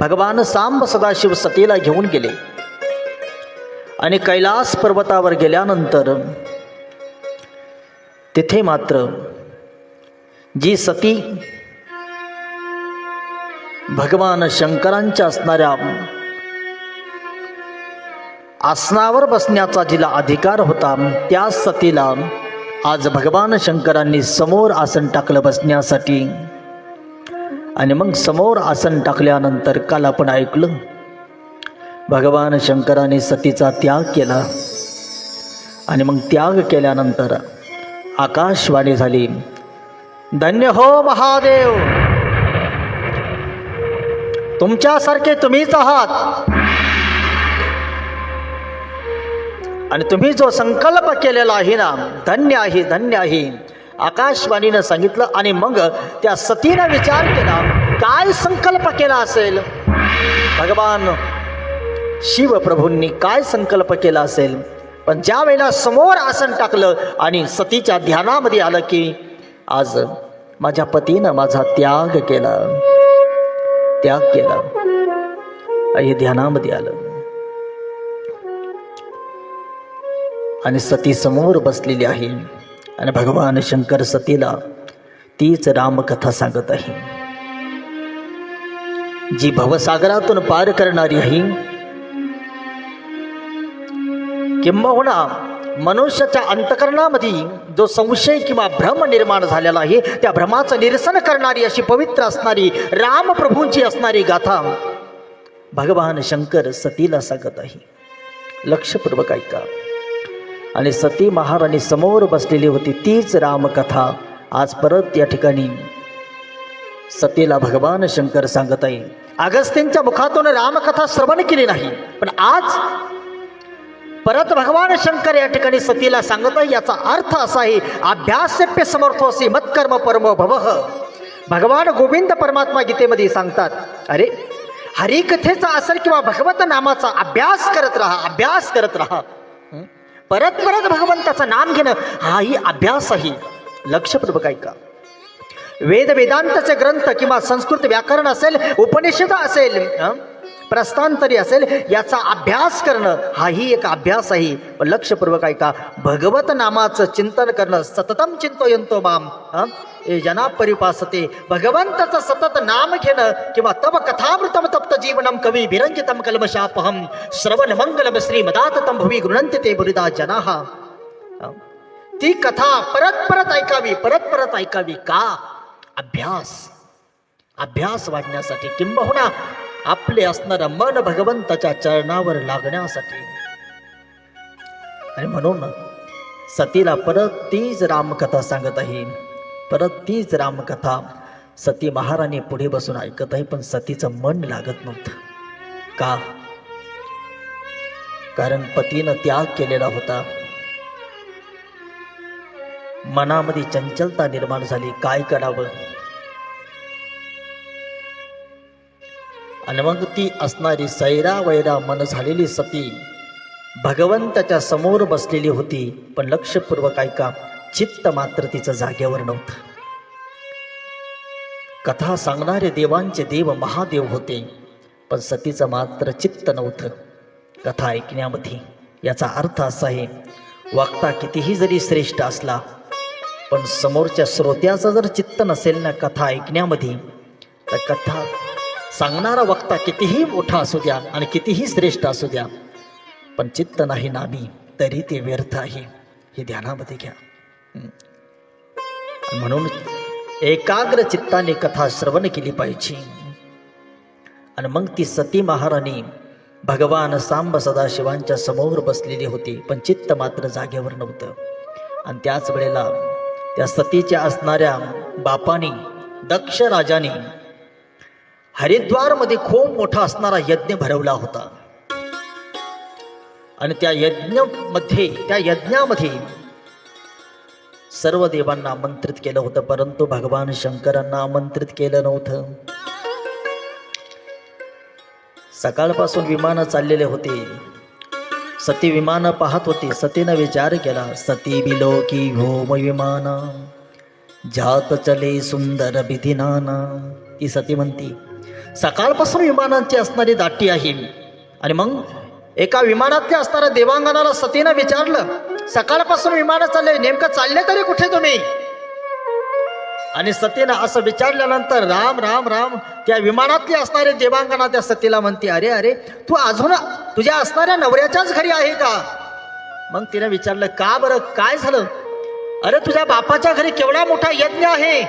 भगवान सांब सदाशिव सतीला घेऊन गेले. आणि कैलास पर्वतावर गेल्यानंतर तिथे मात्र जी सती भगवान शंकरांच्या असणाऱ्या आसनावर बसण्याचा जिला अधिकार होता त्या सतीला आज भगवान शंकरांनी समोर आसन टाकलं बसण्यासाठी. आणि मग समोर आसन टाकल्यानंतर काल आपण ऐकलं भगवान शंकराने सतीचा त्याग केला. आणि मग त्याग केल्यानंतर आकाशवाणी झाली. धन्य हो महादेव! तुमच्यासारखे तुम्हीच आहात. आणि तुम्ही जो संकल्प केलेला आहे ना धन्य आहे धन्य आहे. आकाशवाणीनं सांगितलं आणि मग त्या सतीनं विचार केला काय संकल्प केला असेल? भगवान शिवप्रभूंनी काय संकल्प केला असेल? पण ज्या वेळेला समोर आसन टाकलं आणि सतीच्या ध्यानामध्ये आलं की आज माझ्या पतीनं माझा त्याग केला. त्याग केला. हे ध्यानामध्ये आलं. आणि सती समोर बसलेली आहे. आणि भगवान शंकर सतीला तीच रामकथा सांगत आहे. जी भवसागरातून पार करणारी आहे किंबहुना मनुष्याच्या अंतकरणामध्ये जो संशय किंवा भ्रम निर्माण झालेला आहे त्या भ्रमाचं निरसन करणारी अशी पवित्र असणारी रामप्रभूंची असणारी गाथा भगवान शंकर सतीला सांगत आहे. लक्षपूर्वक ऐका. आणि सती महाराणी समोर बसलेली होती तीच रामकथा. आज परत या ठिकाणी. सतीला भगवान शंकर सांगत आहे अगस्तींच्या मुखातून रामकथा श्रवण केली नाही पण आज परत भगवान शंकर या ठिकाणी सतीला सांगत आहे याचा अर्थ असा आहे अभ्यासप्य समर्थोसी मत्कर्म परम भव. भगवान गोविंद परमात्मा गीतेमध्ये सांगतात अरे हरिकथेचा असेल किंवा भगवत नामाचा अभ्यास करत राहा अभ्यास करत राहा. परत परत भगवंताचं नाम घेणं हाही अभ्यासही लक्षपूर्वक ऐका वेद वेदांतचे ग्रंथ किंवा संस्कृत व्याकरण असेल उपनिषद असेल प्रस्थांतरी असेल याचा अभ्यास करणं हाही एक अभ्यास आहे लक्षपूर्वक ऐका भगवत नामाचं चिंतन करणं सततम चिंतयंतो माम हं? ए जना परिपासते. भगवंताचं सतत नाम घेणं किंवा तव कथामृतम तप्त जीवनम कवी विरंजितम कलमशापहम श्रवण मंगलम श्रीमदाततम भुवी गृणंत ते बुरिदा जनाः. ती कथा परत परत ऐकावी परत परत ऐकावी का? अभ्यास. अभ्यास वाढण्यासाठी किंबहुना आपले असणारं मन भगवंताच्या चरणावर लागण्यासाठी. आणि म्हणून सतीला परत तीच रामकथा सांगत आहे. परत तीच रामकथा सती महाराणी पुढे बसून ऐकत आहे पण सतीचं मन लागत नव्हतं. का? कारण पतीनं त्याग केलेला होता. मनामध्ये चंचलता निर्माण झाली. काय करावं? आणि मग ती असणारी सैरा वैरा मन झालेली सती भगवंताच्या समोर बसलेली होती. पण लक्षपूर्वक ऐका चित्त मात्र तिचं जागेवर नव्हतं. कथा सांगणारे देवांचे देव महादेव होते पण सतीचं मात्र चित्त नव्हतं. कथा ऐकण्यामध्ये याचा अर्थ असा आहे वक्ता कितीही जरी श्रेष्ठ असला पण समोरच्या श्रोत्याचं जर चित्त नसेल ना कथा ऐकण्यामध्ये तर कथा सांगणारा वक्ता कितीही मोठा असू द्या आणि कितीही श्रेष्ठ असू द्या पण चित्त नाही नामी तरी ते व्यर्थ आहे. हे ध्यानामध्ये घ्या. म्हणून एकाग्र चित्ताने कथा श्रवण केली पाहिजे. आणि मग ती सती महाराणी भगवान सांब सदाशिवांच्या समोर बसलेली होती पण चित्त मात्र जागेवर नव्हतं. आणि त्याच वेळेला त्या सतीच्या असणाऱ्या बापानी दक्ष राजाने हरिद्वारमध्ये खूप मोठा असणारा यज्ञ भरवला होता. आणि त्या यज्ञमध्ये त्या यज्ञामध्ये सर्व देवांना आमंत्रित केलं होतं परंतु भगवान शंकरांना आमंत्रित केलं नव्हतं. सकाळपासून विमानं चाललेले होते. सती विमानं पाहत होती सतीनं विचार केला सती बिलो की घोम विमान जात चले सुंदर बिधिनाना ती सती म्हणती सकाळपासून विमानांची असणारी दाटी आहे. आणि मग? एका विमानातल्या असणाऱ्या देवांगणाला सतीनं विचारलं सकाळपासून विमानं चालले नेमकं चालले तरी कुठे तुम्ही? आणि सतीनं असं विचारल्यानंतर राम राम राम त्या विमानातली असणारे देवांगणा त्या सतीला म्हणते अरे अरे तू अजून तुझ्या असणाऱ्या नवऱ्याच्याच घरी आहे का? मग तिने विचारलं का बरं काय झालं? अरे तुझ्या बापाच्या घरी केवढा मोठा यज्ञ आहे.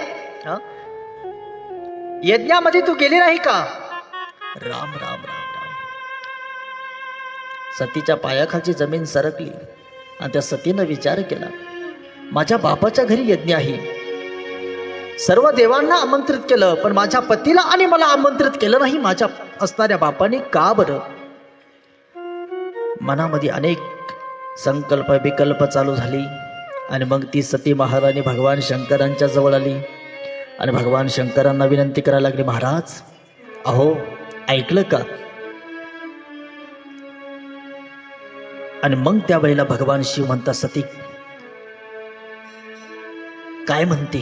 यज्ञामध्ये तू गेली नाही का? राम राम राम. सतीच्या पायाखालची जमीन सरकली आणि त्या सतीनं विचार केला माझ्या बापाच्या घरी यज्ञ आहे. सर्व देवांना आमंत्रित केलं पण माझ्या पतीला आणि मला आमंत्रित केलं नाही. माझ्या असणाऱ्या बापाने का बरं? मनामध्ये अनेक संकल्प विकल्प चालू झाली आणि मग ती सती महाराणी भगवान शंकरांच्या जवळ आली आणि भगवान शंकरांना विनंती करायला लागली महाराज अहो ऐकलं का? आणि मग त्यावेळेला भगवान शिव म्हणतात सती काय म्हणते?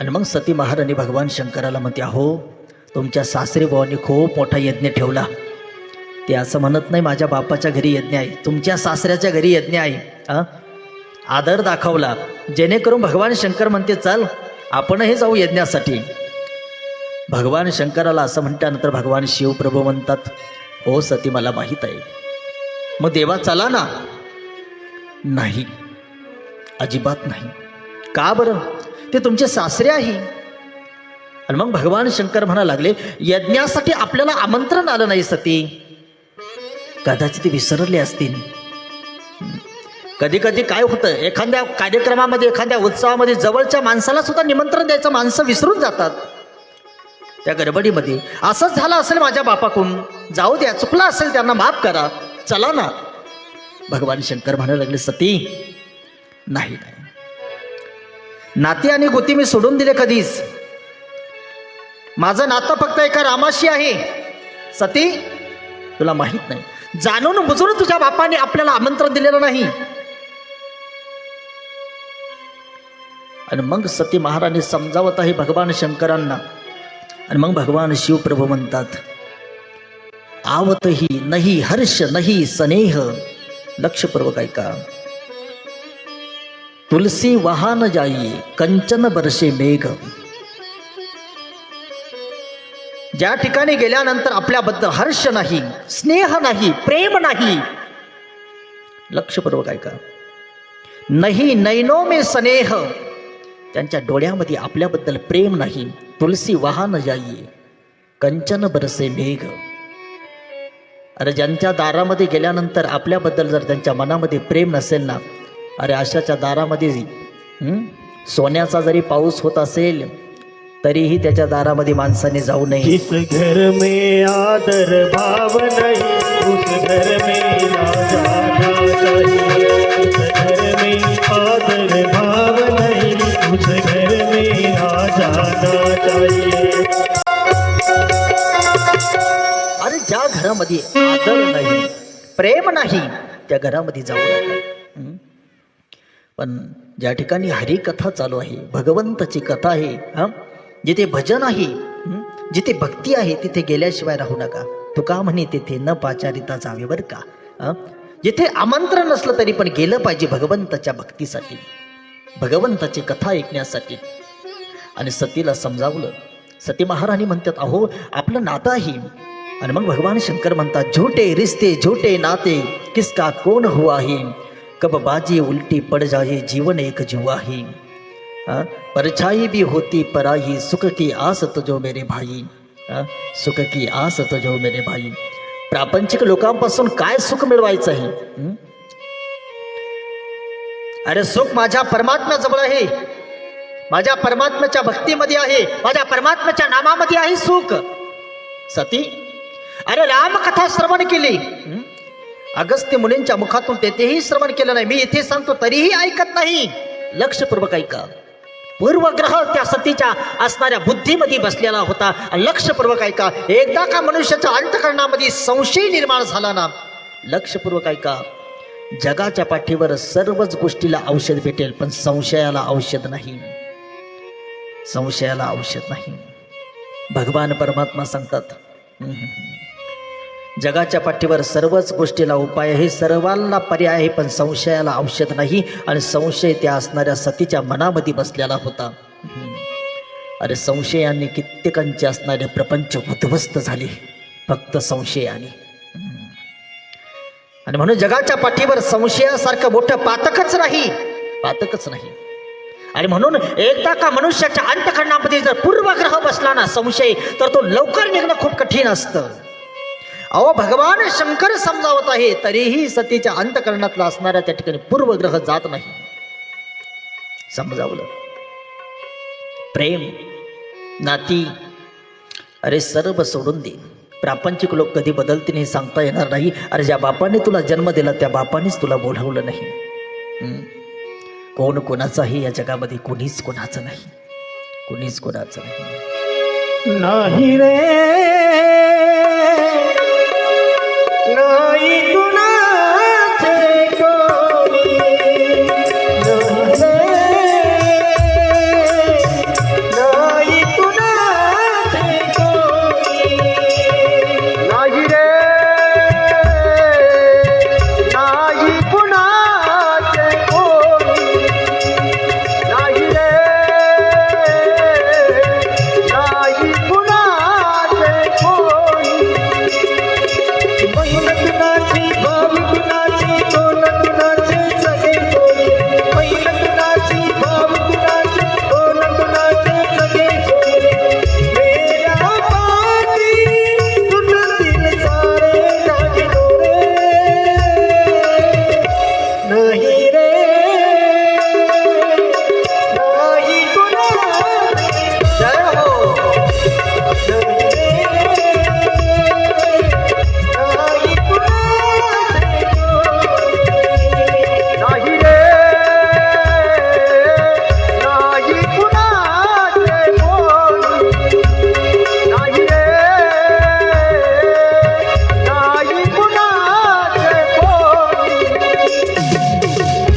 आणि मग सती महाराणी भगवान शंकराला म्हणते अहो तुमच्या सासरी भावाने खूप मोठा यज्ञ ठेवला. ते असं म्हणत नाही माझ्या बापाच्या घरी यज्ञ आहे तुमच्या सासऱ्याच्या घरी यज्ञ आहे. आदर दाखवला. जेणेकरून भगवान शंकर म्हणते चल आपणही जाऊ यज्ञासाठी. भगवान शंकराला असं म्हटल्यानंतर भगवान शिवप्रभू म्हणतात हो सती मला माहीत आहे. मग देवा चला ना. नाही. अजिबात नाही. का बरं? ते तुमचे सासरे आहे. आणि मग भगवान शंकर म्हणा लागले यज्ञासाठी आपल्याला आमंत्रण आलं नाही सती. कदाचित ते विसरले असतील. कधी कधी काय होतं एखाद्या कार्यक्रमामध्ये एखाद्या उत्सवामध्ये जवळच्या माणसाला सुद्धा निमंत्रण द्यायचं माणसं विसरून जातात. त्या गडबडीमध्ये असंच झालं असेल माझ्या बापाकडून जाऊ द्या चुकलं असेल त्यांना माफ करा. चला ना. भगवान शंकर म्हणायला लागले सती नाही नाही. नाती आणि गोती मी सोडून दिले कधीच. माझं नातं फक्त एका रामाशी आहे. सती तुला माहीत नाही. जाणून बुजून तुझ्या बापाने आपल्याला आमंत्रण दिलेलं नाही. आणि मग सती महाराणी समजावत आहे भगवान शंकरांना. आणि मग भगवान शिवप्रभू म्हणतात आवतही नाही हर्ष, नाही स्नेह। लक्षपूर्वक ऐका। तुलसी वाहन जाई कंचन बरसे मेघ। ज्या ठिकाणी गेल्यानंतर आपल्याबद्दल हर्ष नाही, स्नेह नाही, प्रेम नाही। लक्षपूर्वक ऐका। नाही नैनो मे स्नेह। डोळ्यामध्ये आपल्याबद्दल प्रेम नाही, तुलसी वाहन जाई कंचन बरसे मेघ। अरे ज्यांच्या दारामध्ये गेल्यानंतर आपल्याबद्दल जर त्यांच्या मनामध्ये प्रेम नसेल ना अरे अशाच्या दारामध्ये सोन्याचा जरी पाऊस होत असेल तरीही त्याच्या दारामध्ये माणसाने जाऊ नये. घर में आदर भाव नहीं उस घर में घर आदर भाव नहीं उस घर में ना जाना चाहिए त्या ज्या घरामध्ये आदर नाही प्रेम नाही त्या घरामध्ये जाऊ नका पण ज्या ठिकाणी हरिकथा चालू आहे भगवंताची कथा आहे हा? जिथे भजन आहे जिथे भक्ती आहे तिथे गेल्याशिवाय राहू नका. तुका म्हणे तिथे न पाचारिता जावे बरं का जिथे आमंत्रण नसलं तरी पण गेलं पाहिजे भगवंताच्या भक्तीसाठी. भगवंताची कथा ऐकण्यासाठी. आणि सतीला समजावलं. सती महाराणी म्हणतात अहो आपलं नातं आहे. आणि मग भगवान शंकर म्हणतात झूठे रिश्ते, झूठे नाते, किसका कोण हुआ है कब बाजी उलटी पड़ जाए, जीवन एक जुआ है? परछाई भी होती पराई, सुख की आस तुझो मेरे भाई? सुख की आस तुझो मेरे भाई। प्रापंचिक लोकांपासून काय सुख मिळवायचं आहे अरे सुख माझ्या परमात्म्याजवळ आहे. माझ्या परमात्म्याच्या भक्तीमध्ये आहे. माझ्या परमात्म्याच्या नामामध्ये आहे सुख. सती अरे रामकथा श्रवण केली. अगस्त्य मुलींच्या मुखातून तेथेही श्रवण केलं नाही. मी इथे सांगतो तरीही ऐकत नाही. लक्षपूर्वक ऐका. पूर्वग्रह त्या सतीच्या असणाऱ्या बुद्धीमध्ये बसलेला होता. लक्षपूर्वक ऐका. एकदा का मनुष्याच्या अंतकरणामध्ये संशय निर्माण झाला ना लक्षपूर्वक ऐका. जगाच्या पाठीवर सर्वच गोष्टीला औषध भेटेल पण संशयाला औषध नाही. संशयाला औषध नाही. भगवान परमात्मा सांगतात. जगाच्या पाठीवर सर्वच गोष्टीला उपाय आहे सर्वांना पर्याय आहे पण संशयाला औषध नाही आणि संशय त्या असणाऱ्या सतीच्या मनामध्ये बसलेला होता. अरे संशयाने कित्येकांचे असणारे प्रपंच उद्ध्वस्त झाले फक्त संशयाने. आणि म्हणून जगाच्या पाठीवर संशयासारखं मोठं पातकच नाही पातकच नाही. आणि म्हणून एकदा का मनुष्याच्या अंतकरणामध्ये जर पूर्वग्रह बसला ना संशय तर तो लवकर निघणं खूप कठीण असतं. अहो भगवान शंकर समजावत आहे तरीही सतीच्या अंतकरणातला असणाऱ्या त्या ठिकाणी पूर्वग्रह जात नाही. समजावलं. प्रेम नाती अरे सर्व सोडून दे. प्रापंचिक लोक कधी बदलतील हे सांगता येणार नाही. अरे ज्या बापाने तुला जन्म दिला त्या बापानेच तुला बोलावलं नाही. हम्म. कोण कोणाचाही या जगामध्ये कोणीच कोणाचं नाही. कोणीच कोणाचं नाही. नाही रे. নাই গুণা